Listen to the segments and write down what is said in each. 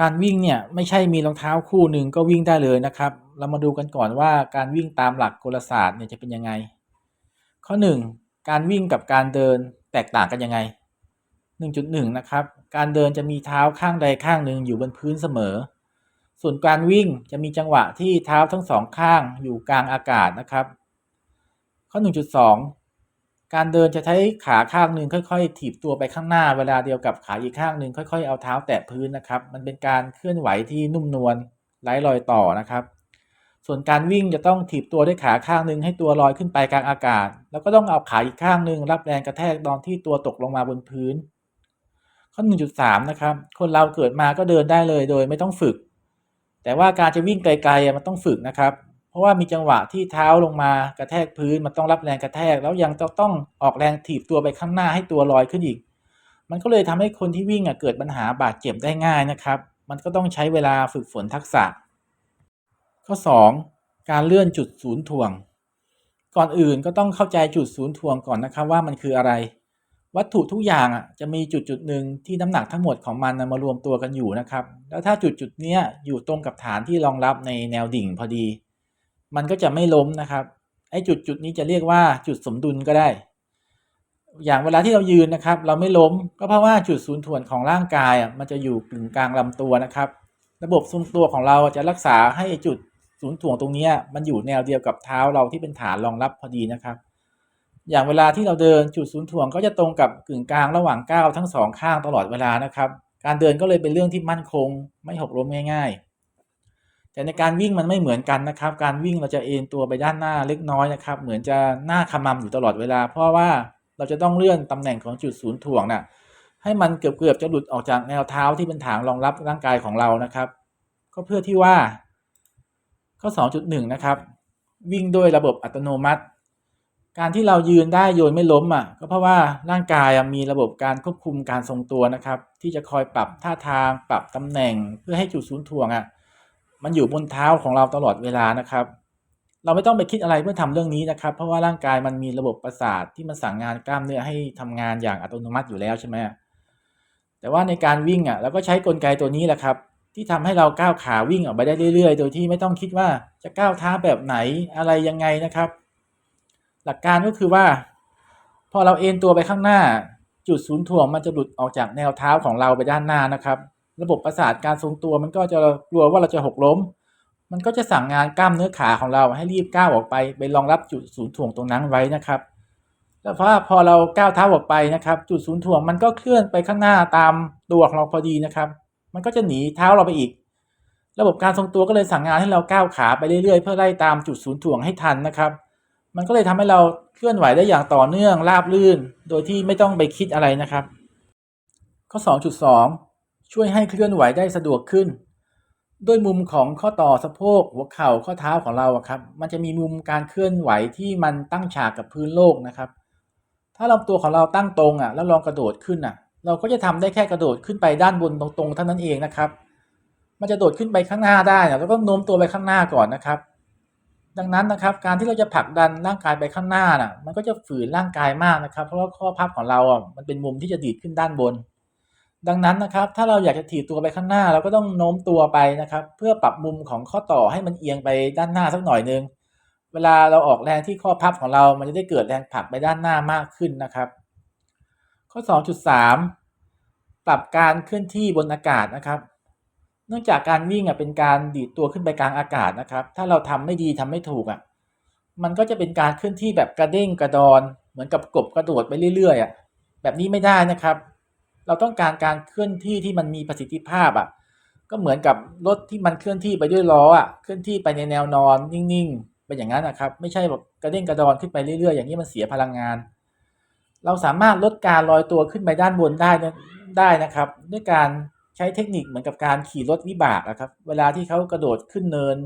การวิ่งเนี่ยไม่ใช่มีรองเท้าคู่หนึ่งก็วิ่งได้เลยนะครับ เรามาดูกันก่อนว่าการวิ่งตามหลักกลศาสตร์เนี่ยจะเป็นยังไง ข้อ 1 การวิ่งกับการเดินแตกต่างกันยังไง 1.1 นะครับ การเดินจะมีเท้าข้างใดข้างหนึ่งอยู่บนพื้นเสมอ ส่วนการวิ่งจะมีจังหวะที่เท้าทั้งสองข้างอยู่กลางอากาศนะครับ ข้อ 1.2 การเดินจะใช้ขาข้างหนึ่งค่อยๆ ถีบตัวไปข้างหน้าเวลาเดียวกับขาอีกข้างหนึ่งค่อย ๆ เอาเท้าแตะพื้นนะครับ มันเป็นการเคลื่อนไหวที่นุ่มนวลไร้รอยต่อนะครับ ส่วนการวิ่งจะต้องถีบตัวด้วยขาข้างหนึ่งให้ตัวลอยขึ้นไปกลางอากาศ แล้วก็ต้องเอาขาอีกข้างหนึ่งรับแรงกระแทกตอนที่ตัวตกลงมาบนพื้น ข้อ 1.3 นะครับ คนเราเกิดมาก็เดินได้เลยโดยไม่ต้องฝึก แต่ว่าการจะวิ่งไกลๆมันต้องฝึกนะครับ ราะว่ามีจังหวะที่เท้าลงมากระแทกพื้นมันต้องรับแรงกระแทก แล้วยังต้องออกแรงถีบตัวไปข้างหน้าให้ตัวลอยขึ้นอีก มันก็เลยทำให้คนที่วิ่งเกิดปัญหาบาดเจ็บได้ง่ายนะครับ มันก็ต้องใช้เวลาฝึกฝนทักษะ ข้อ 2 การเลื่อนจุดศูนย์ถ่วง ก่อนอื่นก็ต้องเข้าใจจุดศูนย์ถ่วงก่อนนะครับว่ามันคืออะไร วัตถุทุกอย่างอะจะมีจุดจุดหนึ่งที่น้ำหนักทั้งหมดของมันมารวมตัวกันอยู่นะครับ แล้วถ้าจุดจุดนี้อยู่ตรงกับฐานที่รองรับในแนวดิ่งพอดี มันก็จะไม่ล้มนะครับไอ้จุดจุดนี้จะเรียกว่าจุดสมดุลก็ได้ อย่างเวลาที่เรายืนนะครับ เราไม่ล้มก็เพราะว่าจุดศูนย์ถ่วงของร่างกายอะมันจะอยู่กึ่งกลางลำตัวนะครับ ระบบทรงตัวของเราจะรักษาให้จุดศูนย์ถ่วงตรงนี้มันอยู่แนวเดียวกับเท้าเราที่เป็นฐานรองรับพอดีนะครับ อย่างเวลาที่เราเดินจุดศูนย์ถ่วงก็จะตรงกับกึ่งกลางระหว่างก้าวทั้งสองข้างตลอดเวลานะครับ การเดินก็เลยเป็นเรื่องที่มั่นคง ไม่หกล้มง่าย ๆ แต่ในการวิ่งมันไม่เหมือนกันนะครับ การวิ่งเราจะเอ็นตัวไปด้านหน้าเล็กน้อยนะครับ เหมือนจะหน้าขมำอยู่ตลอดเวลา เพราะว่าเราจะต้องเลื่อนตำแหน่งของจุดศูนย์ถ่วงน่ะให้มันเกือบๆจะหลุดออกจากแนวเท้าที่เป็นฐานรองรับร่างกายของเรานะครับ ก็เพื่อที่ว่า ข้อ 2.1 นะครับ วิ่งด้วยระบบอัตโนมัติ การที่เรายืนได้โยนไม่ล้มอะก็เพราะว่าร่างกายมีระบบการควบคุมการทรงตัวนะครับ ที่จะคอยปรับท่าทางปรับตำแหน่งเพื่อให้จุดศูนย์ถ่วงอะ มันอยู่บนเท้าของเราตลอดเวลานะครับ เราไม่ต้องไปคิดอะไรเพื่อทำเรื่องนี้นะครับ เพราะว่าร่างกายมันมีระบบประสาทที่มันสั่งงานกล้ามเนื้อให้ทำงานอย่างอัตโนมัติอยู่แล้วใช่ไหมแต่ว่าในการวิ่งอะเราก็ใช้กลไกตัวนี้แหละครับ ที่ทำให้เราก้าวขาวิ่งออกไปได้เรื่อยๆ โดยที่ไม่ต้องคิดว่าจะก้าวเท้าแบบไหนอะไรยังไงนะครับ หลักการก็คือว่า พอเราเอ็นตัวไปข้างหน้า จุดศูนย์ถ่วงมันจะหลุดออกจากแนวเท้าของเราไปด้านหน้านะครับ ระบบประสาทการทรงตัวมันก็จะกลัวว่าเราจะหกล้ม มันก็จะสั่งงานกล้ามเนื้อขาของเราให้รีบก้าวออกไปไปรองรับจุดศูนย์ถ่วงตรงนั้นไว้นะครับแล้วพอพอเราก้าวเท้าออกไปนะครับ จุดศูนย์ถ่วงมันก็เคลื่อนไปข้างหน้าตามตัวของเราพอดีนะครับ มันก็จะหนีเท้าเราไปอีก ระบบการทรงตัวก็เลยสั่งงานให้เราก้าวขาไปเรื่อยๆ เพื่อไล่ตามจุดศูนย์ถ่วงให้ทันนะครับ มันก็เลยทำให้เราเคลื่อนไหวได้อย่างต่อเนื่องราบลื่น โดยที่ไม่ต้องไปคิดอะไรนะครับ ข้อ 2.2 ช่วยให้เคลื่อนไหวได้สะดวกขึ้น ด้วยมุมของข้อต่อสะโพกหัวเข่าข้อเท้าของเราอะครับ มันจะมีมุมการเคลื่อนไหวที่มันตั้งฉากกับพื้นโลกนะครับ ถ้าลำตัวของเราตั้งตรงอะแล้วลองกระโดดขึ้นอะ เราก็จะทำได้แค่กระโดดขึ้นไปด้านบนตรงๆเท่านั้นเองนะครับ มันจะโดดขึ้นไปข้างหน้าได้นะเราต้องโน้มตัวไปข้างหน้าก่อนนะครับ ดังนั้นนะครับ การที่เราจะผลักดันร่างกายไปข้างหน้าน่ะ มันก็จะฝืนร่างกายมากนะครับ เพราะว่าข้อพับของเราอะมันเป็นมุมที่จะดีดขึ้นด้านบน ดังนั้นนะครับถ้าเราอยากจะถีบตัวไปข้างหน้า เราก็ต้องโน้มตัวไปนะครับ เพื่อปรับมุมของข้อต่อให้มันเอียงไปด้านหน้าสักหน่อยนึง เวลาเราออกแรงที่ข้อพับของเรา มันจะได้เกิดแรงผลักไปด้านหน้ามากขึ้นนะครับ ข้อ 2.3 ปรับการเคลื่อนที่บนอากาศนะครับเนื่องจากการวิ่งอะเป็นการดีดตัวขึ้นไปกลางอากาศนะครับ ถ้าเราทำไม่ดีทำไม่ถูกอะมันก็จะเป็นการเคลื่อนที่แบบกระเด้งกระดอน เหมือนกับกบกระโดดไปเรื่อยๆอะแบบนี้ไม่ได้นะครับ เราต้องการการเคลื่อนที่ที่มันมีประสิทธิภาพอะก็เหมือนกับรถที่มันเคลื่อนที่ไปด้วยล้ออะเคลื่อนที่ไปในแนวนอนนิ่งๆเป็นอย่างนั้นนะครับ ไม่ใช่แบบกระเด้งกระดอนขึ้นไปเรื่อยๆ อย่างนี้มันเสียพลังงาน เราสามารถลดการลอยตัวขึ้นไปด้านบนได้ได้นะครับ ด้วยการใช้เทคนิคเหมือนกับการขี่รถวิบากนะครับ เวลาที่เขากระโดดขึ้นเนิน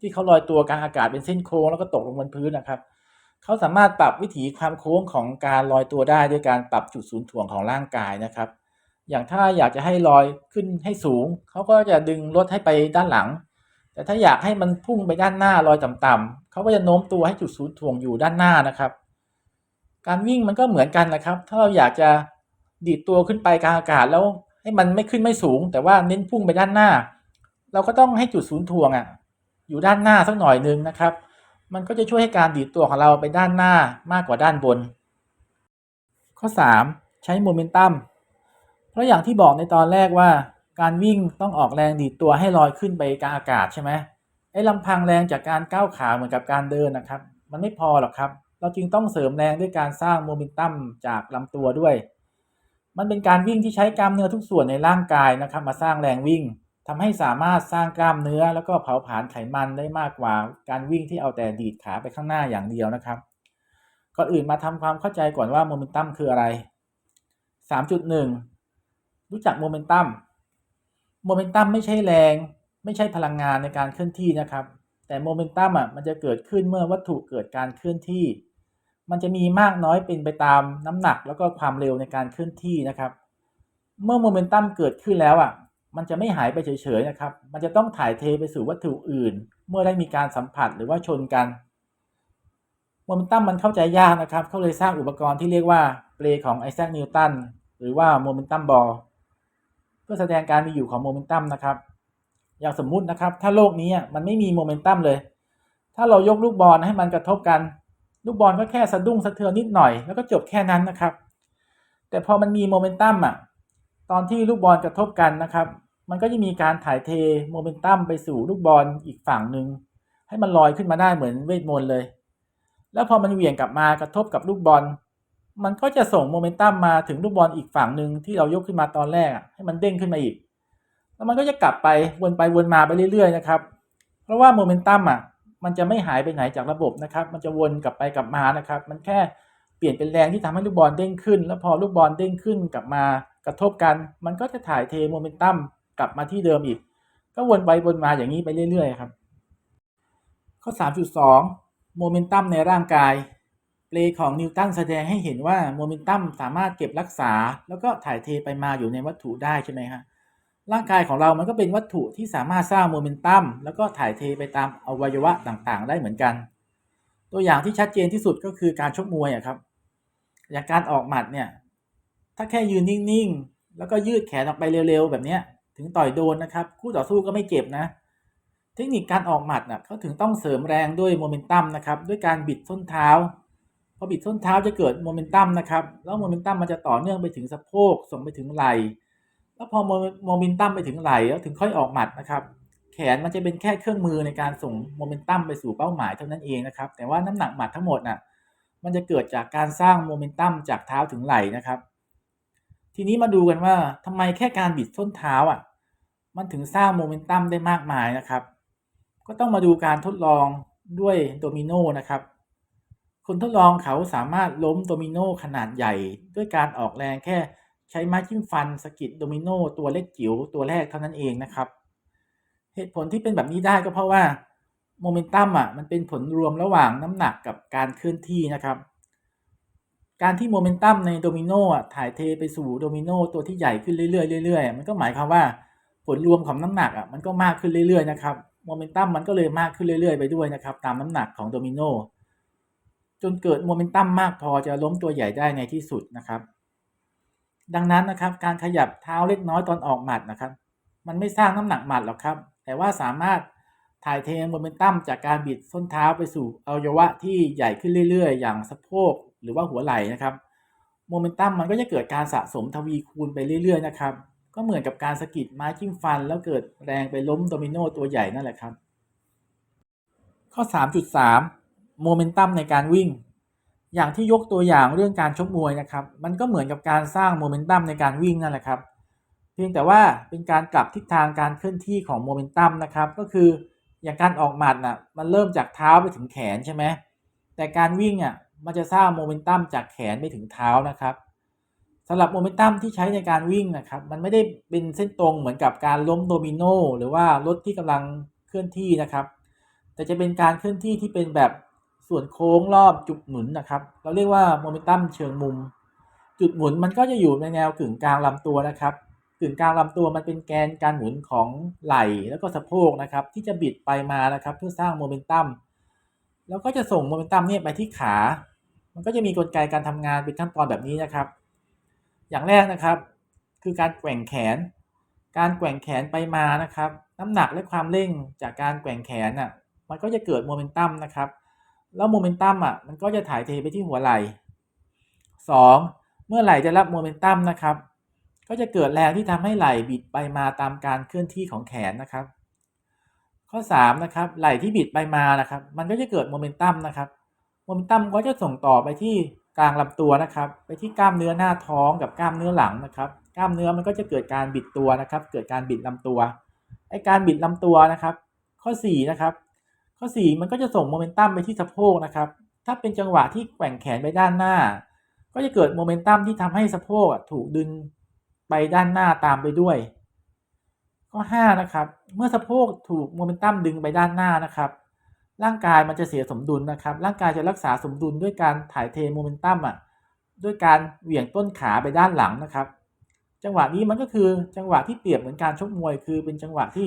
ที่เขาลอยตัวกลางอากาศเป็นเส้นโค้งแล้วก็ตกลงบนพื้นนะครับ เขาสามารถปรับวิถีความโค้งของการลอยตัวได้ด้วยการปรับจุดศูนย์ถ่วงของร่างกายนะครับ อย่างถ้าอยากจะให้ลอยขึ้นให้สูง เขาก็จะดึงรถให้ไปด้านหลัง แต่ถ้าอยากให้มันพุ่งไปด้านหน้าลอยต่ำๆเขาก็จะโน้มตัวให้จุดศูนย์ถ่วงอยู่ด้านหน้านะครับ การวิ่งมันก็เหมือนกันนะครับ ถ้าเราอยากจะดีดตัวขึ้นไปกลางอากาศแล้วให้มันไม่ขึ้นไม่สูง แต่ว่าเน้นพุ่งไปด้านหน้า เราก็ต้องให้จุดศูนย์ถ่วงอะ อยู่ด้านหน้าสักหน่อยนึงนะครับ มันก็จะช่วยให้การดีดตัวของเราไปด้านหน้ามากกว่าด้านบน ข้อ 3 ใช้โมเมนตัมเพราะอย่างที่บอกในตอนแรกว่า การวิ่งต้องออกแรงดีดตัวให้ลอยขึ้นไปกลางอากาศใช่ไหมไอ้ลำพังแรงจากการก้าวขาเหมือนกับการเดินนะครับ มันไม่พอหรอกครับ เราจึงต้องเสริมแรงด้วยการสร้างโมเมนตัมจากลำตัวด้วย มันเป็นการวิ่งที่ใช้กล้ามเนื้อทุกส่วนในร่างกายนะครับ มาสร้างแรงวิ่ง ทำให้สามารถสร้างกล้ามเนื้อแล้วก็เผาผลาญไขมันได้มากกว่าการวิ่งที่เอาแต่ดีดขาไปข้างหน้าอย่างเดียวนะครับ ก่อนอื่นมาทำความเข้าใจก่อนว่าโมเมนตัมคืออะไร 3.1 รู้จักโมเมนตัม โมเมนตัมไม่ใช่แรง ไม่ใช่พลังงานในการเคลื่อนที่นะครับ แต่โมเมนตัมอะมันจะเกิดขึ้นเมื่อวัตถุเกิดการเคลื่อนที่ มันจะมีมากน้อยเป็นไปตามน้ำหนักแล้วก็ความเร็วในการเคลื่อนที่นะครับ เมื่อโมเมนตัมเกิดขึ้นแล้วอะ มันจะไม่หายไปเฉยๆนะครับ มันจะต้องถ่ายเทไปสู่วัตถุอื่น เมื่อได้มีการสัมผัสหรือว่าชนกันโมเมนตัมมันเข้าใจยากนะครับ เขาเลยสร้างอุปกรณ์ที่เรียกว่าเปลของไอแซคนิวตันหรือว่าโมเมนตัมบอลเพื่อแสดงการมีอยู่ของโมเมนตัมนะครับ อย่างสมมุตินะครับ ถ้าโลกนี้มันไม่มีโมเมนตัมเลย ถ้าเรายกลูกบอลให้มันกระทบกัน ลูกบอลก็แค่สะดุ้งสะเทือนนิดหน่อยแล้วก็จบแค่นั้นนะครับ แต่พอมันมีโมเมนตัมอะ ตอนที่ลูกบอลกระทบกันนะครับ มันก็จะมีการถ่ายเทโมเมนตัมไปสู่ลูกบอลอีกฝั่งหนึ่งให้มันลอยขึ้นมาได้เหมือนเวทมนต์เลย แล้วพอมันเหวี่ยงกลับมากระทบกับลูกบอล มันก็จะส่งโมเมนตัมมาถึงลูกบอลอีกฝั่งหนึ่งที่เรายกขึ้นมาตอนแรกให้มันเด้งขึ้นมาอีก แล้วมันก็จะกลับไปวนไปวนมาไปเรื่อยๆนะครับ เพราะว่าโมเมนตัมอะมันจะไม่หายไปไหนจากระบบนะครับ มันจะวนกลับไปกลับมานะครับ มันแค่เปลี่ยนเป็นแรงที่ทำให้ลูกบอลเด้งขึ้น แล้วพอลูกบอลเด้งขึ้นกลับมา กระทบกันมันก็จะถ่ายเทโมเมนตัมกลับมาที่เดิมอีก ก็วนไปวนมาอย่างนี้ไปเรื่อยๆครับ ข้อ 3.2 โมเมนตัมในร่างกายเปลของนิวตันแสดงให้เห็นว่าโมเมนตัมสามารถเก็บรักษา แล้วก็ถ่ายเทไปมาอยู่ในวัตถุได้ใช่ไหมฮะร่างกายของเรามันก็เป็นวัตถุที่สามารถสร้างโมเมนตัมแล้วก็ถ่ายเทไปตามอวัยวะต่างๆ ได้เหมือนกัน ตัวอย่างที่ชัดเจนที่สุดก็คือการชกมวยอะครับ อย่างการออกหมัดเนี่ย ถ้าแค่ยืนนิ่งๆ แล้วก็ยืดแขนออกไปเร็วๆ แบบนี้ถึงต่อยโดนนะครับ คู่ต่อสู้ก็ไม่เจ็บนะ เทคนิคการออกหมัดน่ะเขาถึงต้องเสริมแรงด้วยโมเมนตัมนะครับ ด้วยการบิดส้นเท้าพอบิดส้นเท้าจะเกิดโมเมนตัมนะครับ แล้วโมเมนตัมมันจะต่อเนื่องไปถึงสะโพกส่งไปถึงไหล่แล้วพอโมเมนตัมไปถึงไหล่แล้วถึงค่อยออกหมัดนะครับแขนมันจะเป็นแค่เครื่องมือในการส่งโมเมนตัมไปสู่เป้าหมายเท่านั้นเองนะครับ แต่ว่าน้ำหนักหมัดทั้งหมดน่ะมันจะเกิดจากการสร้างโมเมนตัมจากเท้าถึงไหล่นะครับ ทีนี้มาดูกันว่าทำไมแค่การบิดส้นเท้าอะ มันถึงสร้างโมเมนตัมได้มากมายนะครับ ก็ต้องมาดูการทดลองด้วยโดมิโนนะครับ คนทดลองเขาสามารถล้มโดมิโนขนาดใหญ่ ด้วยการออกแรงแค่ใช้ไม้จิ้มฟันสกิดโดมิโนตัวเล็กจิ๋วตัวแรกเท่านั้นเองนะครับ เหตุผลที่เป็นแบบนี้ได้ก็เพราะว่าโมเมนตัมอะมันเป็นผลรวมระหว่างน้ำหนักกับการเคลื่อนที่นะครับ การที่โมเมนตัมในโดมิโนอะถ่ายเทไปสู่โดมิโนตัวที่ใหญ่ขึ้นเรื่อยๆเรื่อยๆมันก็หมายความว่าผลรวมของน้ำหนักอะมันก็มากขึ้นเรื่อยๆนะครับโมเมนตัมมันก็เลยมากขึ้นเรื่อยๆไปด้วยนะครับตามน้ำหนักของโดมิโนจนเกิดโมเมนตัมมากพอจะล้มตัวใหญ่ได้ในที่สุดนะครับ ดังนั้นนะครับการขยับเท้าเล็กน้อยตอนออกหมัดนะครับ มันไม่สร้างน้ำหนักหมัดหรอกครับ แต่ว่าสามารถถ่ายเทโมเมนตัมจากการบิดส้นเท้าไปสู่อวัยวะที่ใหญ่ขึ้นเรื่อย ๆ อย่างสะโพก หรือว่าหัวไหล่นะครับโมเมนตัมมันก็จะเกิดการสะสมทวีคูณไปเรื่อย ๆ นะครับ ก็เหมือนกับการสะกิดไม้จิ้มฟัน แล้วเกิดแรงไปล้มโดมิโนตัวใหญ่นั่นแหละครับ ข้อ 3.3 โมเมนตัมในการวิ่ง อย่างที่ยกตัวอย่างเรื่องการชกมวยนะครับ มันก็เหมือนกับการสร้างโมเมนตัมในการวิ่งนั่นแหละครับ เพียงแต่ว่าเป็นการกลับทิศทางการเคลื่อนที่ของโมเมนตัมนะครับ ก็คืออย่างการออกหมัดน่ะ มันเริ่มจากเท้าไปถึงแขนใช่ไหมแต่การวิ่งอะ มันจะสร้างโมเมนตัมจากแขนไปถึงเท้านะครับสำหรับโมเมนตัมที่ใช้ในการวิ่งนะครับ มันไม่ได้เป็นเส้นตรงเหมือนกับการล้มโดมิโนหรือว่ารถที่กำลังเคลื่อนที่นะครับ แต่จะเป็นการเคลื่อนที่ที่เป็นแบบส่วนโค้งรอบจุดหมุนนะครับ เราเรียกว่าโมเมนตัมเชิงมุม จุดหมุนมันก็จะอยู่ในแนวกึ่งกลางลำตัวนะครับกึ่งกลางลำตัวมันเป็นแกนการหมุนของไหล่แล้วก็สะโพกนะครับ ที่จะบิดไปมานะครับ เพื่อสร้างโมเมนตัมแล้วก็จะส่งโมเมนตัมเนี่ยไปที่ขา มันก็จะมีกลไกการทำงานเป็นขั้นตอนแบบนี้นะครับ อย่างแรกนะครับ คือการแกว่งแขน การแกว่งแขนไปมานะครับ น้ำหนักและความเร่งจากการแกว่งแขนอะมันก็จะเกิดโมเมนตัมนะครับ แล้วโมเมนตัมอะมันก็จะถ่ายเทไปที่หัวไหล่ 2. เมื่อไหล่ได้รับโมเมนตัมนะครับ ก็จะเกิดแรงที่ทำให้ไหล่บิดไปมาตามการเคลื่อนที่ของแขนนะครับ ข้อ3นะครับไหล่ที่บิดไปมานะครับ มันก็จะเกิดโมเมนตัมนะครับ โมเมนตัมก็จะส่งต่อไปที่กลางลำตัวนะครับ ไปที่กล้ามเนื้อหน้าท้องกับกล้ามเนื้อหลังนะครับ กล้ามเนื้อมันก็จะเกิดการบิดตัวนะครับ เกิดการบิดลำตัวไอการบิดลำตัวนะครับ ข้อ4นะครับข้อ 4 มันก็จะส่งโมเมนตัมไปที่สะโพกนะครับ ถ้าเป็นจังหวะที่แกว่งแขนไปด้านหน้า ก็จะเกิดโมเมนตัมที่ทำให้สะโพกถูกดึงไปด้านหน้าตามไปด้วย ข้อ5นะครับ เมื่อสะโพกถูกโมเมนตัมดึงไปด้านหน้านะครับ ร่างกายมันจะเสียสมดุลนะครับ ร่างกายจะรักษาสมดุลด้วยการถ่ายเทโมเมนตัมอะด้วยการเหวี่ยงต้นขาไปด้านหลังนะครับ จังหวะนี้มันก็คือจังหวะที่เปรียบเหมือนการชกมวย คือเป็นจังหวะที่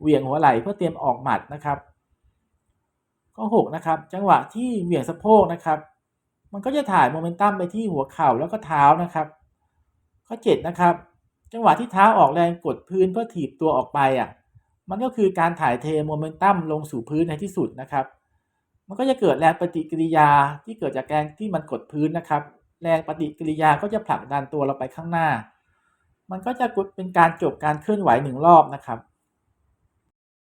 เหวี่ยงหัวไหล่เพื่อเตรียมออกหมัดนะครับ ข้อ6นะครับ จังหวะที่เหวี่ยงสะโพกนะครับ มันก็จะถ่ายโมเมนตัมไปที่หัวเข่าแล้วก็เท้านะครับ ข้อ7นะครับ จังหวะที่เท้าออกแรงกดพื้นเพื่อถีบตัวออกไปอะ มันก็คือการถ่ายเทโมเมนตัมลงสู่พื้นในที่สุดนะครับ มันก็จะเกิดแรงปฏิกิริยาที่เกิดจากแรงที่มันกดพื้นนะครับ แรงปฏิกิริยาก็จะผลักดันตัวเราไปข้างหน้า มันก็จะเป็นการจบการเคลื่อนไหวหนึ่งรอบนะครับ